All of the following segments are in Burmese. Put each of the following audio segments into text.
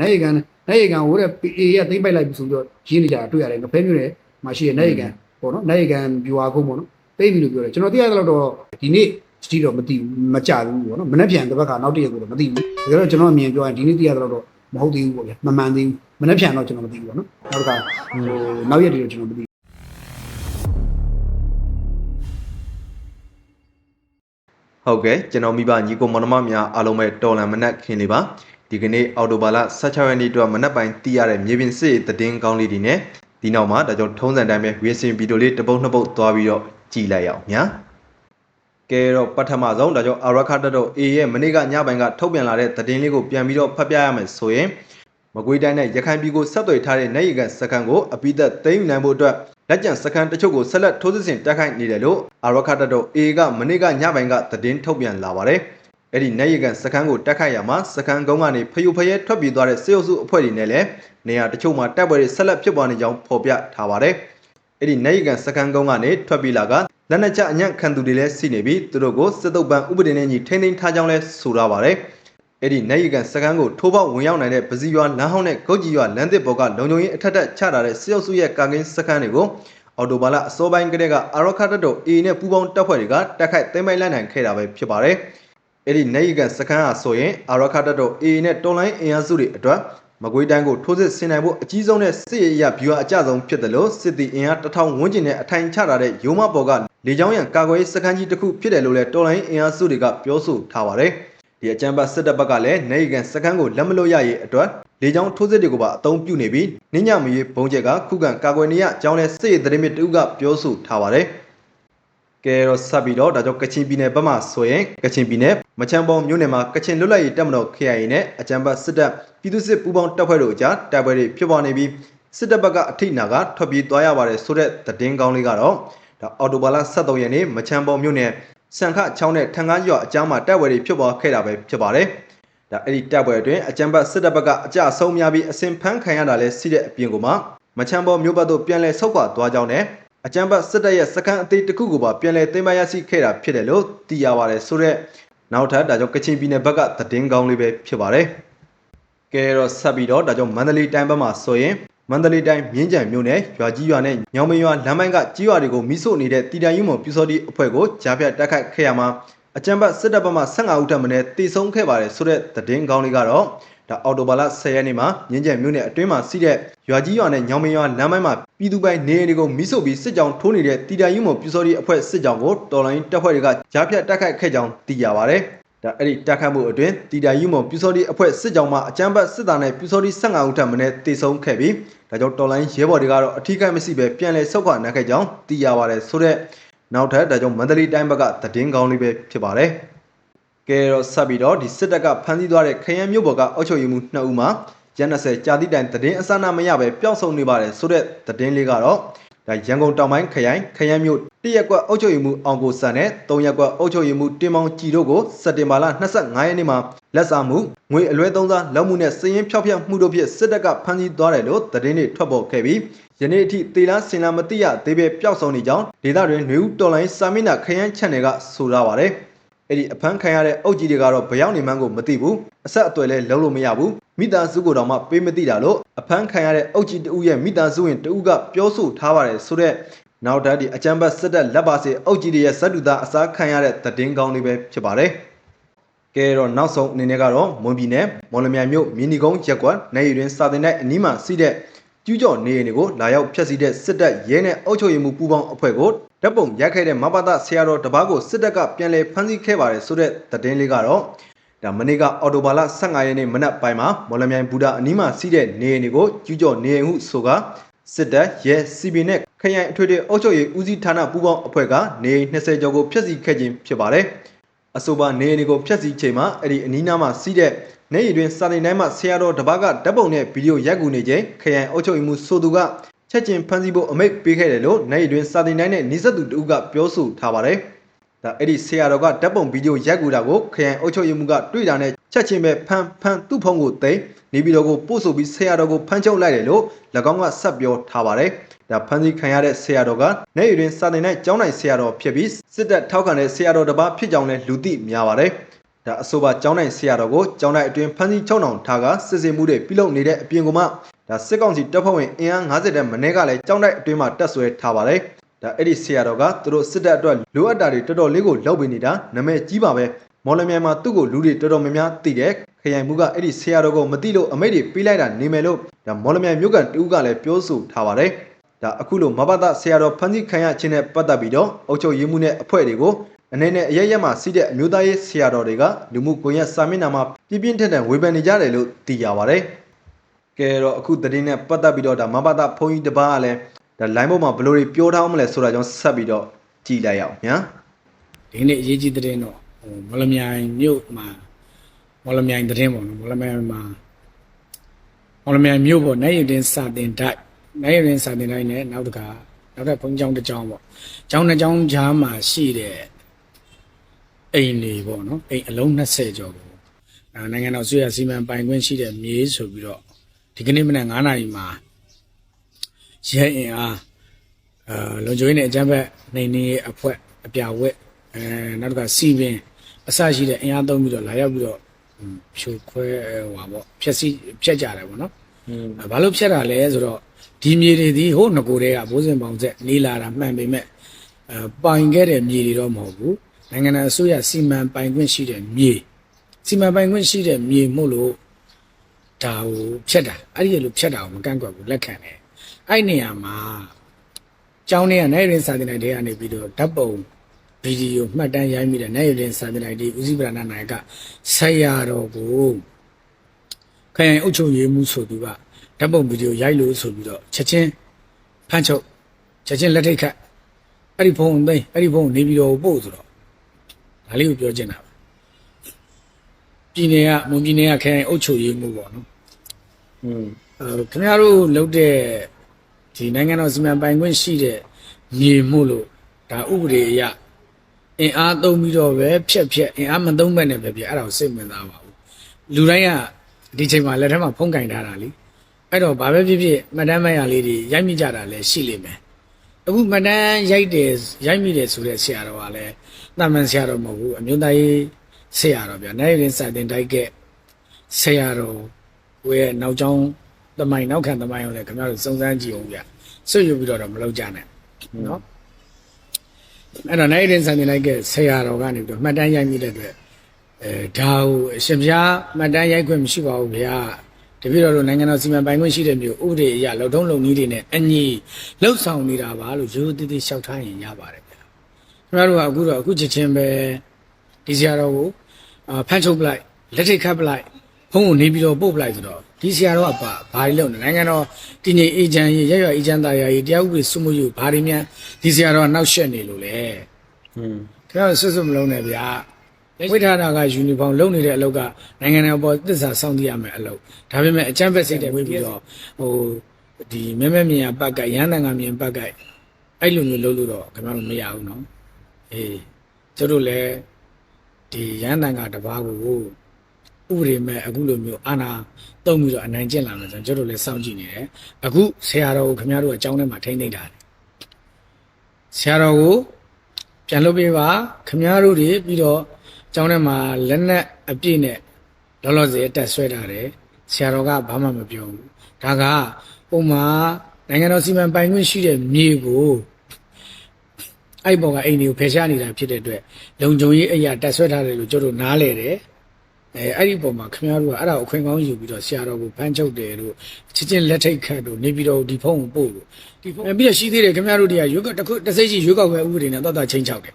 နိုင်ရီကန်နိုင်ရီကန်ဟိုတဲ့ PA ကသိမ့်ပိုက်လိုက်ပြီဆိုပြီးတော့ရင်းနေကြတာတွေ့ရတယ်ငဖဲမျိုးနဲ့မှာရှိတဲ့နိုင်ရီကန်ပေါ့နော်နိုင်ရီကန်ဗျူဟာကုန်းပေါ့နော်သိမ့်ပြီလို့ပြောတယ်ကျွန်တော်သိရတဲ့လောက်တော့ဒီနေ့စတီတော့မသိဘူးမကြဘူးပေါ့နော်မနေ့ပြန်တစ်ဘက်ကနောက်တစ်ရက်ကိုတော့မသိဘူးဒါကြတော့ကျွန်တော်အမြင်ပြောရင်ဒီနေ့သိရတဲ့လောက်တော့မဟုတ်သေးဘူးပေါ့ဗျာမမှန်သေးဘူးမနေ့ပြန်တော့ကျွန်တော်မသိဘူးပေါ့နော်နောက်တစ်ခါဟိုနောက်ရက်တွေတော့ကျွန်တော်မသိဟုတ်ကဲ့ကျွန်တော်မိဘညီကိုမောင်နှမများအားလုံးပဲတော်လန်မနက်ခင်းလေးပါ ဒီကနေ့အော်တိုဘာလ16ရက်နေ့အတွက်မနက်ပိုင်းသိရတဲ့မြေပြင်စစ်သတင်းကောင်းလေးတွေနဲ့ဒီနောက်မှာဒါကြောင့်ထုံးစံတိုင်းပဲ reaction video လေးတစ်ပုတ်နှစ်ပုတ်သွားပြီးတော့ကြည်လိုက်ရအောင်ညာကဲတော့ပထမဆုံးဒါကြောင့်အာရခတ်တော့ A ရဲ့မနေ့ကညပိုင်းကထုတ်ပြန်လာတဲ့သတင်းလေးကိုပြန်ပြီးတော့ဖတ်ပြရမယ်ဆိုရင်မကွေးတိုင်းနဲ့ရခိုင်ပြည်ကိုဆက်သွယ်ထားတဲ့နိုင်ရီကန်စကန်ကိုအပိသက်သိမ်းနိုင်ဖို့အတွက်လက်ကျန်စကန်တချို့ကိုဆက်လက်ထိုးစစ်ဆင်တိုက်ခိုက်နေတယ်လို့အာရခတ်တော့ A ကမနေ့ကညပိုင်းကသတင်းထုတ်ပြန်လာပါတယ်။ အဲ့ဒီနိုင်ရီကန်စကန်ကိုတိုက်ခိုက်ရမှာစကန်ကုန်းကနေဖျူဖယဲထွက်ပြေးသွားတဲ့စေအုပ်စုအဖွဲ့တွေနဲ့လည်းနေရာတချို့မှာတိုက်ပွဲတွေဆက်လက်ဖြစ်ပွားနေကြောင်းဖော်ပြထားပါတယ်။အဲ့ဒီနိုင်ရီကန်စကန်ကုန်းကနေထွက်ပြေးလာကလက်နက်ချအညံ့ခံသူတွေလည်းရှိနေပြီးသူတို့ကိုစစ်တုပ်ပန်းဥပဒေနဲ့ညီထိန်းသိမ်းထားကြောင်းလည်းဆိုထားပါတယ်။အဲ့ဒီနိုင်ရီကန်စကန်ကိုထိုးပေါက်ဝင်ရောက်နိုင်တဲ့ပစီရွာလမ်းဟောင်းနဲ့ဂုတ်ကြီးရွာလမ်းသစ်ဘော်ကလုံခြုံရေးအထက်ထက်ချထားတဲ့စေအုပ်စုရဲ့ကာကင်းစကန်တွေကိုအော်တိုဘာလအစောပိုင်းကတည်းကအာရောခတ်တော် A နဲ့ပူးပေါင်းတပ်ဖွဲ့တွေကတိုက်ခိုက်သိမ်းပိုက်လိုက်နိုင်ခဲ့တာပဲဖြစ်ပါတယ်။ အဲ့ဒီနိုင်ရီကန်စကန်ဟာဆိုရင်အာရောခတ်တော် A နဲ့တော်လိုင်းအင်အားစုတွေအတွက်မကွေးတိုင်းကိုထိုးစစ်ဆင်နိုင်ဖို့အကြီးဆုံးနဲ့စစ်ရေးအရဗျူဟာအကြဆုံးဖြစ်တယ်လို့စစ်တီအင်အားတစ်ထောင်ဝန်းကျင်နဲ့အထိုင်ချထားတဲ့ရုံးမပေါ်ကလေကြောင်းရန်ကာကွယ်ရေးစခန်းကြီးတစ်ခုဖြစ်တယ်လို့လည်းတော်လိုင်းအင်အားစုတွေကပြောဆိုထားပါတယ်။ဒီအကြမ်းဖက်စစ်တပ်ဘက်ကလည်းနိုင်ရီကန်စကန်ကိုလက်မလို့ရရေးအတွက်လေကြောင်းထိုးစစ်တွေကိုပါအသုံးပြုနေပြီးနင်းညမရေးဘုံချက်ကခုခံကာကွယ်နေရအကြောင်းလဲစစ်ရေးသတင်းမြစ်တူကပြောဆိုထားပါတယ်။ ကဲတော့ဆက်ပြီးတော့ဒါကြောင့်ကချင်ပြည်နယ်ဘက်မှာဆိုရင်ကချင်ပြည်နယ်မချမ်းပေါမြို့နယ်မှာကချင်လွတ်လပ်ရေးတပ်မတော် KIA နဲ့အကြမ်းဖက်စစ်တပ်ပြည်သူ့စစ်ပူးပေါင်းတပ်ဖွဲ့တို့အကြားတိုက်ပွဲတွေဖြစ်ပွားနေပြီးစစ်တပ်ဘက်ကအထိနာကထွက်ပြေးသွားရပါတယ်ဆိုတဲ့သတင်းကောင်းလေးကတော့ဒါအော်တိုဘာလ23ရက်နေ့မချမ်းပေါမြို့နယ်စံခချောင်းနဲ့ထန်ကားရွာအကြားမှာတိုက်ပွဲတွေဖြစ်ပွားခဲ့တာပဲဖြစ်ပါတယ်။ဒါအဲ့ဒီတပ်ပွဲအတွင်းအကြမ်းဖက်စစ်တပ်ဘက်ကအကြအဆုံးများပြီးအစင်ဖမ်းခံရတာလဲရှိတဲ့အပြင်ကိုမှမချမ်းပေါမြို့ဘက်သို့ပြန်လည်ဆုတ်ခွာသွားကြောင်းနဲ့ အကြမ်းဖက်စစ်တပ်ရဲ့စခန်းအသေးတစ်ခုကိုပါပြန်လည်သိမ်းပိုက်ရရှိခဲ့တာဖြစ်တယ်လို့သိရပါတယ်ဆိုတော့နောက်ထပ်ဒါကြောင့်ကချင်ပြည်နယ်ဘက်ကသတင်းကောင်းလေးပဲဖြစ်ပါတယ်။ကဲတော့ဆက်ပြီးတော့ဒါကြောင့်မန္တလေးတိုင်းဘက်မှာဆိုရင်မန္တလေးတိုင်းမြင်းကြံမြို့နယ်ရွာကြီးရွာနဲ့ညောင်မရွာလမ်းပိုင်းကကြီးရွာတွေကိုမိဆို့နေတဲ့တီတန်ယူမုံပြူစောတိအဖွဲ့ကိုကြားဖြတ်တိုက်ခိုက်ခဲ့ရမှာအကြံဘတ်စစ်တပ်ဘက်မှ15ဦးထပ်မံနဲ့တည်ဆုံးခဲ့ပါတယ်ဆိုတဲ့သတင်းကောင်းလေးကတော့ ဒါအော်တိုဘာလ10ရက်နေ့မှာမြင်းကြံမြို့နယ်အတွင်းမှာစီးတဲ့ရွာကြီးရွာနဲ့ညောင်မရွာလမ်းပိုင်းမှာပြည်သူပိုင်နေအိမ်တွေကိုမိဆို့ပြီးစစ်ကြောင်ထိုးနေတဲ့တီတန်ယူမုံပြူစောတိအဖွဲ့စစ်ကြောင်ကိုတော်လိုင်းတပ်ဖွဲ့တွေကကြားဖြတ်တိုက်ခိုက်ခဲ့ကြောင်းသိရပါတယ်ဒါအဲ့ဒီတိုက်ခတ်မှုအတွင်းတီတာယူမုံပြူစောတိအဖွဲ့စစ်ကြောင်မှအကြမ်းဖက်စစ်သားနဲ့ပြူစောတိ15ဦးထပ်မံနဲ့တေဆုံးခဲ့ပြီးဒါကြောင့်တော်လိုင်းရဲဘော်တွေကတော့အထီးကိမရှိပဲပြန်လည်ဆုတ်ခွာနိုင်ခဲ့ကြောင်းသိရပါတယ်ဆိုတော့နောက်ထပ်ဒါကြောင့်မန္တလေးတိုင်းဘက်ကသတင်းကောင်းလေးပဲဖြစ်ပါတယ် ကဲတော့ဆက်ပြီးတော့ဒီစစ်တပ်ကဖမ်းဆီးသွားတဲ့ခရမ်းမြို့ပေါ်ကအုပ်ချုပ်ရေးမှူး2ဦးမှာရန်20ကြာတိတိုင်သတင်းအစနာမရပဲပျောက်ဆုံးနေပါတယ်ဆိုတဲ့သတင်းလေးကတော့ဒါရန်ကုန်တောင်ပိုင်းခရိုင်ခရမ်းမြို့တရက်ကွက်အုပ်ချုပ်ရေးမှူးအောင်ကိုစံနဲ့၃ရက်ကွက်အုပ်ချုပ်ရေးမှူးတင်မောင်ကြည်တို့ကိုစက်တင်ဘာလ25ရက်နေ့မှာလက်စာမှုငွေအလွဲသုံးစားလက်မှုနဲ့စည်ရင်ဖြောက်ဖြက်မှုတို့ဖြင့်စစ်တပ်ကဖမ်းဆီးသွားတယ်လို့သတင်းတွေထွက်ပေါ်ခဲ့ပြီးယနေ့အထိသေလားစင်လားမသိရသေးပဲပျောက်ဆုံးနေကြောင်းဒေသတွင်ຫນွေဦးတော်လိုင်းစာမီနာခရမ်းချန်နယ်ကဆိုထားပါတယ် အဲ့ဒီအဖမ်းခံရတဲ့အုပ်ကြီးတွေကတော့ဘရောက်နေမှန်းကိုမသိဘူးအဆက်အသွယ်လည်းလုံးလို့မရဘူးမိသားစုကိုတော့မှပေးမသိတာလို့အဖမ်းခံရတဲ့အုပ်ကြီးတဦးရဲ့မိသားစုဝင်တဦးကပြောဆိုထားပါတယ်ဆိုတော့နောက်တန်းဒီအကြံဘတ်စစ်တပ်လက်ပါစီအုပ်ကြီးတွေရဲ့ဇက်တူသားအစားခံရတဲ့သတင်းကောင်းလေးပဲဖြစ်ပါတယ်ကဲတော့နောက်ဆုံးအနေနဲ့ကတော့မွန်ပြည်နယ်မော်လမြိုင်မြို့မြင်းဒီကုန်းရက်ကွက်နေရီတွင်စာတင်တဲ့အနီးမှာစီးတဲ့ကျူးကျော်နေအိမ်တွေကိုလာရောက်ဖျက်ဆီးတဲ့စစ်တပ်ရဲနဲ့အုပ်ချုပ်ရေးမှူးပူးပေါင်းအဖွဲ့ကို ဓာတ်ပုံရိုက်ခဲ့တဲ့မဘာသာဆရာတော်တပားကိုစစ်တပ်ကပြန်လည်ဖမ်းဆီးခဲ့ပါတယ်ဆိုတဲ့သတင်းလေးကတော့ဒါမနေ့ကအော်တိုဘာလ15ရက်နေ့မနက်ပိုင်းမှာမော်လမြိုင်ဘူတာအနီးမှာစီးတဲ့နေအိမ်တွေကိုကျူးကျော်နေအိမ်ဟုဆိုကစစ်တပ်ရဲစီဘီနဲ့ခရိုင်အထွေထွေအုပ်ချုပ်ရေးဦးစီးဌာနပူးပေါင်းအဖွဲ့ကနေအိမ်20ကျော်ကိုဖျက်ဆီးခဲ့ခြင်းဖြစ်ပါတယ်အဆိုပါနေအိမ်တွေကိုဖျက်ဆီးချိန်မှာအဲ့ဒီအနီးနားမှာစီးတဲ့နေရီတွင်စာတင်တိုင်းမှာဆရာတော်တပားကဓာတ်ပုံနဲ့ဗီဒီယိုရိုက်ကူနေချိန်ခရိုင်အုပ်ချုပ်ရေးမှူးဆိုသူက ချက်ချင်းဖမ်းဆီးဖို့အမိန့်ပေးခဲ့တယ်လို့နေရီတွင်စာတင်တိုင်းနဲ့နှိစက်သူတဦးကပြောဆိုထားပါတယ်။ဒါအဲ့ဒီဆရာတော်ကဓာတ်ပုံဗီဒီယိုရိုက်ကူတာကိုခရိုင်အုပ်ချုပ်ရေးမှူးကတွေ့တာနဲ့ချက်ချင်းပဲဖမ်းဖမ်းသူ့ဖုန်းကိုသိမ်းနေပြီးတော့ကိုပို့ဆိုပြီးဆရာတော်ကိုဖမ်းချုပ်လိုက်တယ်လို့၎င်းကဆက်ပြောထားပါတယ်။ဒါဖမ်းဆီးခံရတဲ့ဆရာတော်ကနေရီတွင်စာတင်တိုင်းကျောင်းနိုင်ဆရာတော်ဖြစ်ပြီးစစ်တပ်ထောက်ခံတဲ့ဆရာတော်တစ်ပါးဖြစ်ကြောင်းလည်းလူသိများပါတယ်။ဒါအဆိုပါကျောင်းတိုင်းဆရာတော်ကိုကျောင်းတိုင်းအတွင်းဖမ်းဆီးချုပ်နှောင်ထားကစစ်ဆေးမှုတွေပြုလုပ်နေတဲ့အပြင်ကမှ ဒါစစ်ကောင်စီတပ်ဖွဲ့ဝင်အင်အား50တဲ့မနေ့ကလည်းကျောင်းတိုင်းအတွင်းမှာတက်ဆွဲထားပါတယ်ဒါအဲ့ဒီဆရာတော်ကသူတို့စစ်တပ်အတွက်လိုအပ်တာတွေတော်တော်လေးကိုလောက်ပေးနေတာနာမည်ကြီးပါပဲမော်လမြိုင်မှာသူ့ကိုလူတွေတော်တော်များများသိတယ်ခရိုင်မှုကအဲ့ဒီဆရာတော်ကိုမသိလို့အမိတ်တွေပေးလိုက်တာနေမယ်လို့ဒါမော်လမြိုင်မြို့ကန်တူကလည်းပြောဆိုထားပါတယ်ဒါအခုလိုမဘတ်ဆရာတော်ဖန်စီခံရခြင်းနဲ့ပတ်သက်ပြီးတော့အုပ်ချုပ်ရေးမှုနဲ့အဖွဲ့တွေကိုအနေနဲ့အရရက်မှာစီးတဲ့အမျိုးသားရေးဆရာတော်တွေကလူမှုကွန်ရက်စာမျက်နှာမှာပြင်းပြင်းထန်ထန်ဝေဖန်နေကြတယ်လို့သိရပါတယ်။ ကဲတော့အခုသတင်းနဲ့ပတ်သက်ပြီးတော့ဒါမဘတ်ဘုန်းကြီးတစ်ပါးကလည်းဒါ line ပေါ်မှာဘယ်လိုတွေပြောထားအောင်မလဲဆိုတာကြောင့်ဆက်ပြီးတော့ကြည်လိုက်အောင်ညာဒီနေ့အရေးကြီးတဲ့တဲ့တော့ဟိုမော်လမြိုင်မြို့မှာမော်လမြိုင်တဲ့ပေါ့နော်မော်လမြိုင်မှာမော်လမြိုင်မြို့ပေါ့နိုင်ရတင်စာတင်တိုက်နိုင်ရတင်စာတင်တိုက်နဲ့နောက်တစ်ခါနောက်ထပ်ဘုံကျောင်းတစ်ကျောင်းပေါ့ကျောင်းတစ်ကျောင်းကြားမှာရှိတဲ့အိမ်တွေပေါ့နော်အိမ်အလုံး20ကျော်ပေါ့အဲနိုင်ငံတော်ဆွေရစီမံပိုင်ခွင့်ရှိတဲ့မြေဆိုပြီးတော့ ဒီကနေ့မနက်9နာရီမှာရဲအင်အားအဲလုံခြုံရေးနဲ့အကြမ်းဖက်နေနေအဖွဲ့အပြာဝက်အဲနောက်တစ်ခါစီပင်အစရှိတဲ့အင်အားသုံးပြီးတော့လာရောက်ပြီးတော့ဟွန်းဖြိုခွဲဟွာပေါ့ဖြက်စီဖြက်ကြတယ်ပေါ့နော်အဲဘာလို့ဖြတ်တာလဲဆိုတော့ဒီမြေတွေဒီဟိုငကိုတွေကဘိုးစင်ပေါင်ဆက်နေလာတာမှန်ပေမဲ့အဲပိုင်ခဲ့တဲ့မြေတွေတော့မဟုတ်ဘူးနိုင်ငံတော်အစိုးရစီမံပိုင်ခွင့်ရှိတဲ့မြေစီမံပိုင်ခွင့်ရှိတဲ့မြေမို့လို့ ဒါကိုဖြတ်တာအဲ့ဒီလိုဖြတ်တာကိုမကန့်ကွက်ဘူးလက်ခံတယ်အဲ့နေရာမှာကျောင်းထဲကနိုင်ရင်စာတင်လိုက်တဲ့ကနေပြီးတော့ဓာတ်ပုံဗီဒီယိုမှတ်တမ်းရိုက်မိတဲ့နိုင်ရင်စာတင်လိုက်ဒီဦးစီးပရဏနိုင်ကဆက်ရတော့ကိုခရိုင်အုပ်ချုပ်ရေးမှုဆိုသူကဓာတ်ပုံဗီဒီယိုရိုက်လို့ဆိုပြီးတော့ချက်ချင်းဖမ်းချုပ်ချက်ချင်းလက်ထိတ်ခတ်အဲ့ဒီဖုန်းသိမ်းအဲ့ဒီဖုန်းနေပြီးတော့ပို့ဆိုတော့ဒါလေးကိုပြောချင်တာပါပြည်နယ်ကမွန်ပြည်နယ်ကခရိုင်အုပ်ချုပ်ရေးမှုပေါ့နော်อืมအဲ ခင်ဗျားတို့လုပ်တဲ့ဒီနိုင်ငံတော်စီမံပိုင်ခွင့်ရှိတဲ့မြေမှုလို့ဒါဥပဒေအရအင်အားသုံးပြီးတော့ပဲဖြက်ဖြက်အင်အားမသုံးဘဲနဲ့ပဲပြအဲ့ဒါကိုစိတ်ဝင်စားပါဘူးလူတိုင်းကဒီချိန်မှာလက်ထက်မှာဖုံးကင်ထားတာလीအဲ့တော့ဘာပဲဖြစ်ဖြစ်မှတ်တမ်းမှတ်ရလေးတွေရိုက်မိကြတာလည်းရှိလိမ့်မယ်အခုမှတ်တမ်းရိုက်တယ်ရိုက်မိတယ်ဆိုတဲ့ဆရာတော်ကလည်းတာမန်ဆရာတော်မဟုတ်ဘူးအမျိုးသားရေးဆရာတော်ဗျာနိုင်ရင်စာတင်တိုက်ကဆရာတော် ကိုရဲ့နောက်ကျောင်းသမိုင်းနောက်ခံသမိုင်းကိုလည်းခင်ဗျားတို့စုံစမ်းကြည့်အောင်ဗျဆွတ်ယူပြီးတော့တော့မလုပ်ကြနဲ့နော်အဲ့တော့နိုင်ရင်စံတင်လိုက်ကဆရာတော်ကနေပြီးတော့မှတ်တမ်းရိုက်မိတဲ့အတွက်အဲဒါကိုအရှင်ဘုရားမှတ်တမ်းရိုက်ခွင့်မရှိပါဘူးဗျာတပည့်တော်တို့နိုင်ငံတော်စီမံပိုင်ခွင့်ရှိတဲ့မျိုးဥပဒေအရလုံထုံးလုံနည်းတွေနဲ့အညီလှုပ်ဆောင်နေတာပါလို့ရိုးရိုးသေးသေးလျှောက်ထားရင်ရပါတယ်ဗျာခင်ဗျားတို့ကအခုတော့အခုချက်ချင်းပဲဒီဆရာတော်ကိုအာဖန်ချုပ်ပလိုက်လက်ထိတ်ခတ်ပလိုက် ဖုန်းကိုနေပြီးတော့ပို့ပလိုက်ဆိုတော့ဒီဆရာတော်ကဘာဘာတွေလုပ်နေနိုင်ငံတော်တည်ငြိမ်အေဂျင့်ရေးရရအေဂျင့်သားရရေးတရားဥပဒေစုမှုယူဘာတွေများဒီဆရာတော်ကနောက်ဆက်နေလို့လေอืมခင်ဗျားတို့ဆွတ်ဆွတ်မလုံးနဲ့ဗျာဝိထာတာကယူနီဖောင်းလုံနေတဲ့အလုပ်ကနိုင်ငံတော်ပေါ်သစ္စာစောင့်တည်ရမယ်အလုပ်ဒါပေမဲ့အချမ်းဖက်စိတ်တွေဝင်ပြီးတော့ဟိုဒီမဲမဲမြင်ရပတ်ကရဟန်းတန်ကမြင်ပတ်ကအဲ့လိုမျိုးလုပ်လို့တော့ခင်ဗျားတို့မရဘူးနော်အေးကျတို့လည်းဒီရဟန်းတန်ကတပားကို ဥပဒေမဲ့အခုလိုမျိုးအာနာတုံးပြီးတော့အနိုင်ကျင့်လာမယ်ဆိုတော့ကျတို့လည်းစောင့်ကြည့်နေတယ်အခုဆရာတော်ကိုခင်ဗျားတို့အကြောင်းထဲမှာထိမ့်သိမ့်တာတယ်ဆရာတော်ကိုပြန်လုပ်ပေးပါခမားတို့တွေပြီးတော့ကျောင်းထဲမှာလက်နက်အပြည့်နဲ့လောလောဆယ်တက်ဆွဲထားတယ်ဆရာတော်ကဘာမှမပြောဘူးဒါကပုံမှာနိုင်ငံတော်စီမံပိုင်ခွင့်ရှိတဲ့မြေကိုအဲ့ဘောကအိမ်တွေကိုဖယ်ရှားနေတာဖြစ်တဲ့အတွက်လုံခြုံရေးအရာတက်ဆွဲထားတယ်လို့ကျတို့နားလဲတယ် အဲအဲ့ဒီပုံမှာခမားတို့ကအဲ့ဒါကိုအခွင့်ကောင်းယူပြီးတော့ဆရာတော်ကိုဖမ်းချုပ်တယ်လို့ချစ်ချင်းလက်ထိတ်ခတ်လို့နေပြီးတော့ဒီဖုန်းကိုပို့လို့ဒီဖုန်းပြီးတော့ရှိသေးတယ်ခမားတို့တွေကရွေးကောက်တစ်ခုတစ်စိတ်ရှိရွေးကောက်ပွဲဥပဒေနဲ့တော့တော့ချင်းချောက်တယ်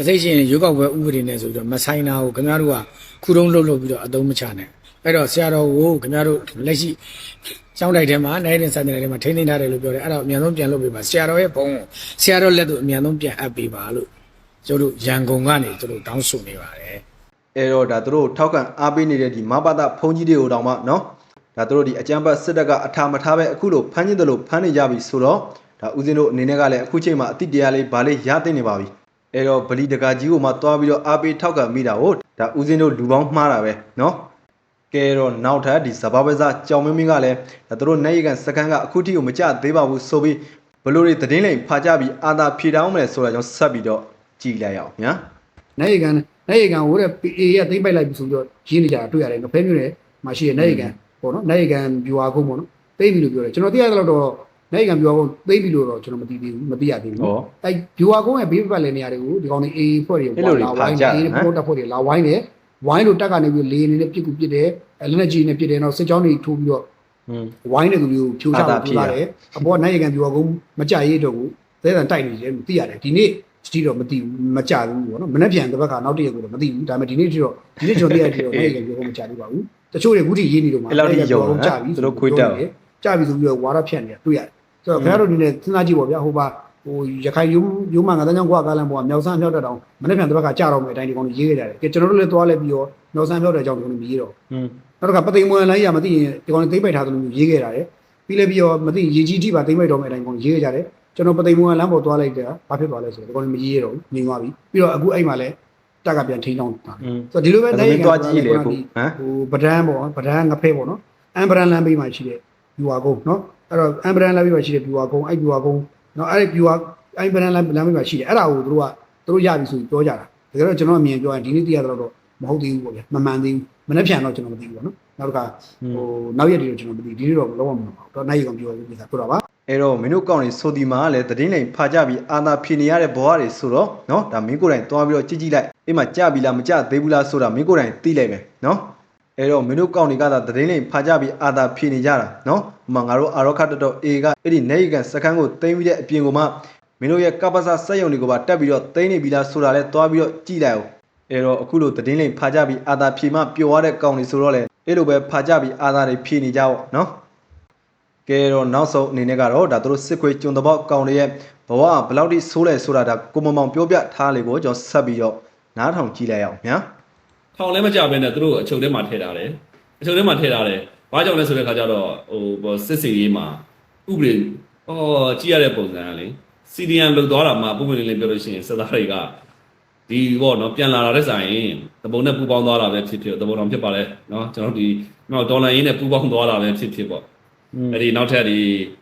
အစိတ်ရှင်ရွေးကောက်ပွဲဥပဒေနဲ့ဆိုပြီးတော့မဆိုင်တာကိုခင်ဗျားတို့ကခုတုံးလှုပ်လှုပ်ပြီးတော့အသုံးမချနဲ့အဲ့တော့ဆရာတော်ကိုခင်ဗျားတို့လက်ရှိကျောင်းတိုက်ထဲမှာနိုင်တဲ့စာတင်တိုက်ထဲမှာထိန်းသိမ်းထားတယ်လို့ပြောတယ်အဲ့တော့အမြန်ဆုံးပြန်လုပ်ပေးပါဆရာတော်ရဲ့ဘုံကိုဆရာတော်လက်တို့အမြန်ဆုံးပြန်အပ်ပေးပါလို့ကျတို့ရန်ကုန်ကနေကျတို့တောင်းဆိုနေပါတယ် အဲတော့ဒါသူတို့ထောက်ခံအားပေးနေတဲ့ဒီမဘာသာဘုန်းကြီးတွေကိုတောင်မှနော်ဒါသူတို့ဒီအကြမ်းဖက်စစ်တပ်ကအထာမထားပဲအခုလိုဖမ်းနေတယ်လို့ဖမ်းနေကြပြီဆိုတော့ဒါဦးဇင်းတို့အနေနဲ့ကလည်းအခုချိန်မှာအတိတရားလေးဗာလေးရသိနေပါပြီအဲတော့ဗလီတကာကြီးကိုမှသွားပြီးတော့အားပေးထောက်ခံမိတာကိုဒါဦးဇင်းတို့လူပေါင်းမှားတာပဲနော်ကဲတော့နောက်ထပ်ဒီဇဘာဝဇကြောင်မင်းမင်းကလည်းဒါသူတို့နိုင်ရကန်စကန်ကအခုထိကိုမကြသေးပါဘူးဆိုပြီးဘလို့တွေသတင်းလိမ်ဖာကြပြီးအာသာဖြေတောင်းမယ်ဆိုတာကြောင့်ဆက်ပြီးတော့ကြည်လိုက်အောင်ညာ နိုင်ရီကန်နိုင်ရီကန်ဟိုတဲ့ PA ရသိမ့်ပိုက်လိုက်ပြီဆိုပြီးတော့ရင်းနေကြတာတွေ့ရတယ်ငဖဲမျိုးနဲ့မှာရှိရနိုင်ရီကန်ပေါ့နော်နိုင်ရီကန်ဗျူဟာကုန်းပေါ့နော်သိမ့်ပြီလို့ပြောတယ်ကျွန်တော်သိရတဲ့လောက်တော့နိုင်ရီကန်ဗျူဟာကုန်းသိမ့်ပြီလို့တော့ကျွန်တော်မသိသေးဘူးမသိရသေးဘူးဟောအဲဗျူဟာကုန်းရဲ့ဘေးပတ်လည်နေရာတွေကိုဒီကောင်တွေ AA ဖွဲ့တွေအဲ့လိုတွေလာဝိုင်းဖာကြနေ AA ဖွဲ့တပ်ဖွဲ့တွေလာဝိုင်းတယ်ဝိုင်းလို့တက်ကနေပြီးလေနေနဲ့ပြစ်ကူပြစ်တယ်အဲလက်နဲ့ကြီးနဲ့ပြစ်တယ်နောက်စစ်ကြောင်းတွေထိုးပြီးတော့อืมဝိုင်းတဲ့သူမျိုးဖြိုချအာသာဖို့ဖြေပြရလာတယ်အပေါ်နိုင်ရကန်ပြူအကုန်မကြရေးတော့ဘူးသဲတန်တိုက်နေတယ်လို့သိရတယ်ဒီနေ့ စတီတော့မသိဘူးမကြဘူးပေါ့နော်မနေ့ပြန်တစ်ဘက်ကနောက်တစ်ရက်ကိုတော့မသိဘူးဒါပေမဲ့ဒီနေ့ကျတော့ဒီနေ့ကျွန်တော်သိရတဲ့တော့နိုင်ရကန်ပြူအကုန်မကြသေးပါဘူးတချို့တွေခုထိရေးနေတော့မှအဲ့လောက်ထိယုံတာကြပြီသူတို့ခွေးတက်အောင်ကြပြီဆိုပြီးတော့ဝါရဖြတ်နေတာတွေ့ရတယ်ဆိုတော့ခင်ဗျားတို့ဒီနေ့စဉ်းစားကြည့်ပါဗျာဟိုပါဟိုရခိုင်ရုံးရုံးမှငါတန်းချောင်းကွာကားလန်ပေါ်ကမြောက်ဆန်းမြောက်တက်တောင်မနေ့ပြန်တစ်ဘက်ကကြတော့မယ်အတိုင်းဒီကောင်ကြီးရေးခဲ့ကြတယ်ကဲကျွန်တော်တို့လည်းသွားလဲပြီးတော့မြောက်ဆန်းမြောက်တဲ့အကြောင်းဒီကောင်ကြီးရေးတော့อืมနောက်တစ်ခါပသိမ်မွန်လိုင်းရမသိရင်ဒီကောင်သိမ့်ပိုက်ထားသလိုမျိုးရေးခဲ့တာလေပြီးလဲပြီးတော့မသိရင်ရေကြီးတိပါသိမ့်ပိုက်တော့မယ့်အတိုင်းကောင်ရေးခဲ့ကြတယ် ကျွန်တော်ပသိမ်မွန်လမ်းပေါ်သွားလိုက်တာဘာဖြစ်သွားလဲဆိုတော့ဒီကောင်မရေးရတော့ဘူးငြိမ်သွားပြီပြီးတော့အခုအဲ့မှာလဲတက်ကပြန်ထိန်းချောင်းတာอืมဆိုတော့ဒီလိုပဲအဲ့ဒါမင်းသွားကြည့်လေအခုဟမ်ဟိုပဒန်းပေါ့ပဒန်းငဖဲပေါ့နော်အမ်ဘရန်လမ်းဘေးမှာရှိတဲ့ဗျူဟာကုန်းနော်အဲ့တော့အမ်ဘရန်လမ်းဘေးမှာရှိတဲ့ဗျူဟာကုန်းအဲ့ဗျူဟာကုန်းနော်အဲ့ဒီဗျူဟာအမ်ဘရန်လမ်းလမ်းဘေးမှာရှိတယ်အဲ့ဒါကိုသူတို့ကသူတို့ရပြီဆိုပြီးပြောကြတာတကယ်တော့ကျွန်တော်အမြင်ပြောရင်ဒီနေ့တည်းရတော့မဟုတ်သေးဘူးပေါ့ဗျာမမှန်သေးဘူးမနှက်ဖြန်တော့ကျွန်တော်မသိဘူးပေါ့နော် နောက်တစ်ခါဟိုနောက်ရက်တွေတော့ကျွန်တော်မသိဒီနေ့တော့လုံးဝမမှာဘူးတော့နိုင်ရုံပြောပြီးပြတာပြောတာပါအဲ့တော့မင်းတို့ကောင်းနေဆိုဒီမှာလည်းတည်င်းလိန်ဖာကြပြီးအာသာဖြေနေရတဲ့ဘဝတွေဆိုတော့နော်ဒါမင်းကိုယ်တိုင်သွားပြီးတော့ကြည့်ကြည့်လိုက်အေးမကြပြီလားမကြသေးဘူးလားဆိုတာမင်းကိုယ်တိုင်သိလိုက်မယ်နော်အဲ့တော့မင်းတို့ကောင်းနေကသာတည်င်းလိန်ဖာကြပြီးအာသာဖြေနေကြတာနော်ဥမာငါတို့အာရောခတော်တော်အေကအဲ့ဒီနေရီကန်စကန်းကိုသိမ်းပြီးတဲ့အပြင်ကိုမှမင်းတို့ရဲ့ကပ္ပစာစက်ယုံတွေကိုပါတက်ပြီးတော့သိမ်းနေပြီလားဆိုတာလည်းသွားပြီးတော့ကြည့်လိုက်အောင် အဲတော့အခုလိုသတင်းလိမ်ဖာကြပြီးအာသာဖြေမှပျော်ရတဲ့ကောင်တွေဆိုတော့လေအဲ့လိုပဲဖာကြပြီးအာသာတွေဖြေနေကြပေါ့နော်ကဲတော့နောက်ဆုံးအနေနဲ့ကတော့ဒါတို့စစ်ခွေကျွန်းတပေါက်ကောင်တွေရဲ့ဘဝဘလောက်ထိဆိုးလဲဆိုတာဒါကိုမမောင်ပြောပြထားလေကိုကျွန်တော်ဆက်ပြီးတော့နားထောင်ကြည့်လိုက်အောင်ညာထောင်လည်းမကြဘဲနဲ့တို့အချုပ်ထဲမှာထည့်ထားတယ်အချုပ်ထဲမှာထည့်ထားတယ်ဘာကြောင့်လဲဆိုတဲ့ခါကျတော့ဟိုစစ်စီရေးမှာဥပဒေအော်ကြည့်ရတဲ့ပုံစံကလေ CDM လောက်သွားတာမှာပုံမှန်လေးပြောလို့ရှိရင်စစ်သားတွေက ဒီဘောနော်ပြန်လာတဲ့ဆိုင်တပုံနဲ့ပူပေါင်းသွားတာပဲဖြစ်ဖြစ်တပုံတော်ဖြစ်ပါလေနော်ကျွန်တော်တို့ဒီနောက်ဒေါ်လာရင်းနဲ့ပူပေါင်းသွားတာပဲဖြစ်ဖြစ်ပေါ့အဲ့ဒီနောက်ထပ်ဒီ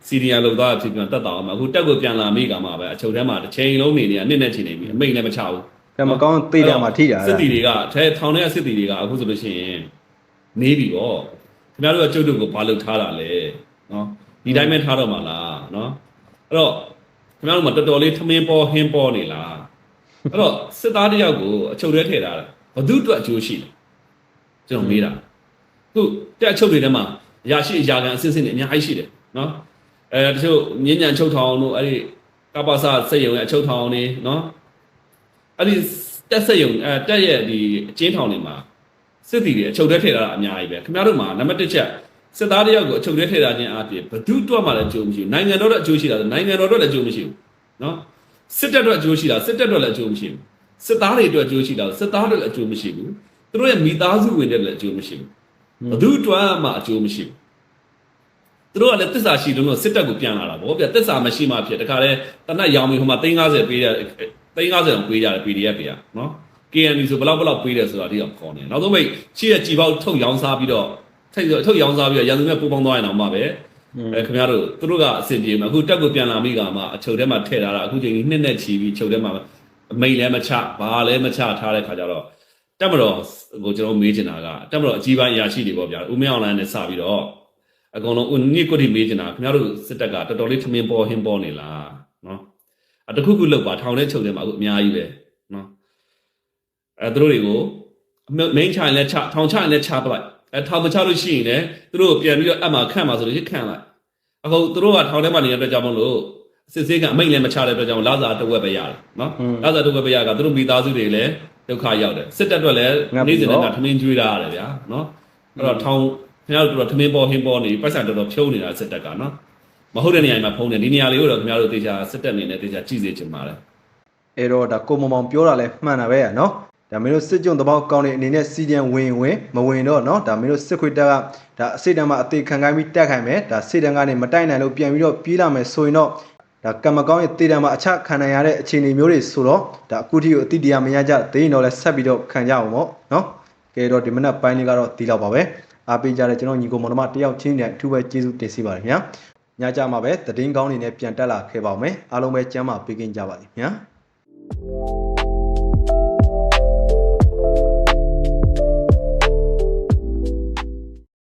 CDM လောက်သွားတာဖြစ်ပြန်တက်တာအောင်အခုတက်ကိုပြန်လာမိကမှပဲအချုပ်ထဲမှာတစ်ချိန်လုံးနေနေနှစ်နဲ့ချိန်နေပြီအမိတ်လည်းမချဘူးကဲမကောင်းသေးတယ်မှာထိတာစစ်တီတွေကအဲထောင်ထဲကစစ်တီတွေကအခုဆိုလို့ရှိရင်နေပြီပေါ့ခင်ဗျားတို့ကကျုပ်တို့ကိုဘာလုပ်ထားတာလဲနော်ဒီတိုင်းပဲထားတော့မှာလားနော်အဲ့တော့ခင်ဗျားတို့ကတော်တော်လေးထမင်းပေါ်ဟင်းပေါ်နေလား အဲ့တော့စစ်သားတယောက်ကိုအချုပ်ထဲထည့်ထားတာဘသူအတွက်အကျိုးရှိလဲကျွန်တော်မေးတာခုတက်အချုပ်တွေထဲမှာအရာရှိအရာခံအစစ်စစ်တွေအများကြီးရှိတယ်နော်အဲတချို့ညဉ့်ညံချုပ်ထောင်တို့အဲ့ဒီကပ္ပစစက်ရုံရဲ့အချုပ်ထောင်နေနော်အဲ့ဒီတက်ဆက်ယုံအဲတက်ရဲ့ဒီအချင်းထောင်တွေမှာစစ်တီတွေအချုပ်ထဲထည့်ထားတာအများကြီးပဲခင်ဗျားတို့မှာနံပါတ်1ချက်စစ်သားတယောက်ကိုအချုပ်ထဲထည့်ထားခြင်းအပြင်ဘယ်သူတွက်မှလည်းအကျိုးမရှိဘူးနိုင်ငံတော်ရဲ့အကျိုးရှိတာဆိုနိုင်ငံတော်အတွက်လည်းအကျိုးမရှိဘူးနော် စစ်တပ်အတွက်အကျိုးရှိတာစစ်တပ်အတွက်လည်းအကျိုးမရှိဘူးစစ်သားတွေအတွက်အကျိုးရှိတာစစ်သားတွေလည်းအကျိုးမရှိဘူးသူတို့ရဲ့မိသားစုဝင်တွေလည်းအကျိုးမရှိဘူးဘယ်သူတွက်မှအကျိုးမရှိဘူးသူတို့ကလည်းတစ္ဆာရှိလို့စစ်တပ်ကိုပြန်လာတာဗောဗျတစ္ဆာမရှိမှဖြစ်တခါလဲတနတ်ရောင်ပြီးဟိုမှာ350ပေးတဲ့350တောင်ပေးကြတယ် PDF တွေကနော် KND ဆိုဘယ်လောက်ဘယ်လောက်ပေးတယ်ဆိုတာအတိအကျခေါ်နေနောက်ဆုံးမိတ်ရှိတဲ့ကြည်ပေါက်ထုတ်ရောင်းစားပြီးတော့ထိတ်ထုတ်ရောင်းစားပြီးတော့ရန်သူနဲ့ပူပေါင်းသွားရင်တော့မှပဲ အဲခင်ဗျားတို့သူတို့ကအဆင်ပြေမှာအခုတက်ကိုပြန်လာမိကမှအချုပ်ထဲမှာထည့်ထားတာအခုချိန်ကြီးနှစ်နဲ့ချီပြီးချုပ်ထဲမှာအမိန်လည်းမချဘာလည်းမချထားတဲ့ခါကျတော့တက်မတော်ကိုကျွန်တော်မေးချင်တာကတက်မတော်အကြီးပိုင်းအရာရှိတွေပေါ့ဗျာဦးမင်းအောင်လိုင်းနဲ့စပြီးတော့အကုန်လုံးဦးနိကိုတိမေးချင်တာခင်ဗျားတို့စစ်တပ်ကတော်တော်လေးထမင်းပေါ်ဟင်းပေါ်နေလားနော်အတခုခုလောက်ပါထောင်ထဲချုပ်တယ်မှာအခုအများကြီးပဲနော်အဲသူတို့တွေကိုမိန်ချိုင်လဲချထောင်ချိုင်လဲချပလိုက်အဲထောင်မချလို့ရှိရင်လည်းသူတို့ကိုပြန်ပြီးတော့အမှခန့်ပါဆိုလို့ရှိရင်ခန့်လိုက် အခုသူတို့ကထောင်ထဲမှာနေတဲ့အတွက်ကြောင့်မလို့စစ်စေးကအမိန်လည်းမချတဲ့အတွက်ကြောင့်လာစာတစ်ဝက်ပဲရတယ်နော်လာစာတစ်ဝက်ပဲရကသူတို့မိသားစုတွေလည်းဒုက္ခရောက်တယ်စစ်တပ်အတွက်လည်းနေ့စဉ်နဲ့ထမင်းကျွေးတာရတယ်ဗျာနော်အဲ့တော့ထောင်ခင်ဗျားတို့ထမင်းပေါ်ဟင်းပေါ်နေပိုက်ဆံတော်တော်ဖြုံးနေတာစစ်တပ်ကနော်မဟုတ်တဲ့နေရာမှာဖုံးတယ်ဒီနေရာလေးကိုတော့ခင်ဗျားတို့တေချာစစ်တက်နေနဲ့တေချာကြည့်စေချင်ပါတယ်အဲ့တော့ဒါကိုမမောင်ပြောတာလဲမှန်တာပဲရနော် ဒါမင်းတို့စစ်ကြုံတပေါက်ကောင်းတဲ့အနေနဲ့စီဒီယံဝင်ဝင်မဝင်တော့နော်ဒါမင်းတို့စစ်ခွေတက်ကဒါအစိတံမှာအသေးခံခိုင်းပြီးတက်ခိုင်းမယ်ဒါစိတံကနေမတိုက်နိုင်လို့ပြန်ပြီးတော့ပြေးလာမယ်ဆိုရင်တော့ဒါကံမကောင်းရဲ့တေတံမှာအချခံနိုင်ရတဲ့အခြေအနေမျိုးတွေဆိုတော့ဒါအခုထိကိုအတိတရားမရကြသေးရင်တော့လဲဆက်ပြီးတော့ခံကြအောင်ပေါ့နော်ကဲတော့ဒီမနက်ပိုင်းလေးကတော့ဒီလောက်ပါပဲအားပေးကြတဲ့ကျွန်တော်ညီကိုမောင်နှမတယောက်ချင်းနဲ့အထူးပဲကျေးဇူးတင်စီပါတယ်ခင်ဗျာညကြမှာပဲသတင်းကောင်းတွေနဲ့ပြန်တက်လာခဲ့ပါဦးမယ်အားလုံးပဲကျမ်းမာပေးကင်းကြပါလိမ့်ခင်ဗျာ